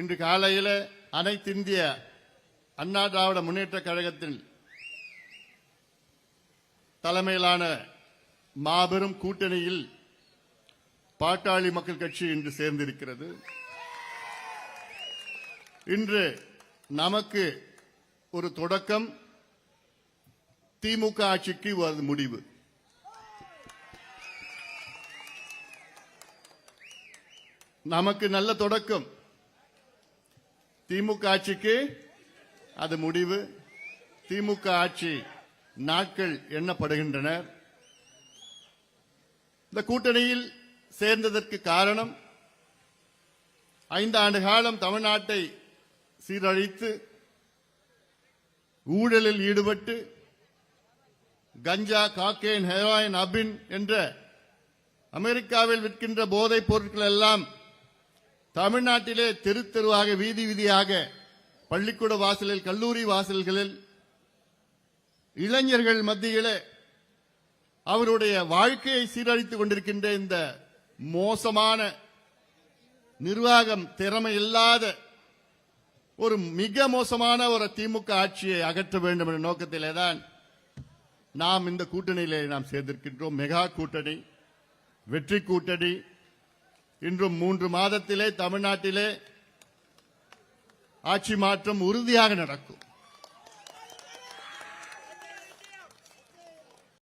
இன்று காலையில் அனைத்திந்திய அண்ணா திராவிட முன்னேற்ற கழகத்தின் தலைமையிலான மாபெரும் கூட்டணியில் பாட்டாளி மக்கள் கட்சி இன்று சேர்ந்திருக்கிறது. இன்று நமக்கு ஒரு தொடக்கம் திமுக ஆட்சிக்கு ஒரு முடிவு. நமக்கு நல்ல தொடக்கம். திமுக ஆட்சிக்கு அது முடிவு. திமுக ஆட்சி நாட்கள் எண்ணப்படுகின்றன இந்த கூட்டணியில் சேர்ந்ததற்கு காரணம் ஐந்து ஆண்டு காலம் தமிழ்நாட்டை சீரழித்து ஊழலில் ஈடுபட்டு கஞ்சா காக்கேன் ஹெராயின் அபின் என்ற அமெரிக்காவில் விற்கின்ற போதைப் பொருட்கள் எல்லாம் தமிழ்நாட்டிலே தெரு தெருவாக வீதி வீதியாக பள்ளிக்கூட வாசலில் கல்லூரி வாசல்களில் இளைஞர்கள் மத்தியிலே அவருடைய வாழ்க்கையை சீரழித்துக் கொண்டிருக்கின்ற இந்த மோசமான நிர்வாகம் திறமை இல்லாத ஒரு மிக மோசமான ஒரு திமுக ஆட்சியை அகற்ற வேண்டும் என்ற நோக்கத்திலே தான் நாம் இந்த கூட்டணியிலே நாம் சேர்ந்திருக்கின்றோம். மெகா கூட்டணி வெற்றி கூட்டணி இன்றும் மூன்று மாதத்திலே தமிழ்நாட்டிலே ஆட்சி மாற்றம் உறுதியாக நடக்கும்.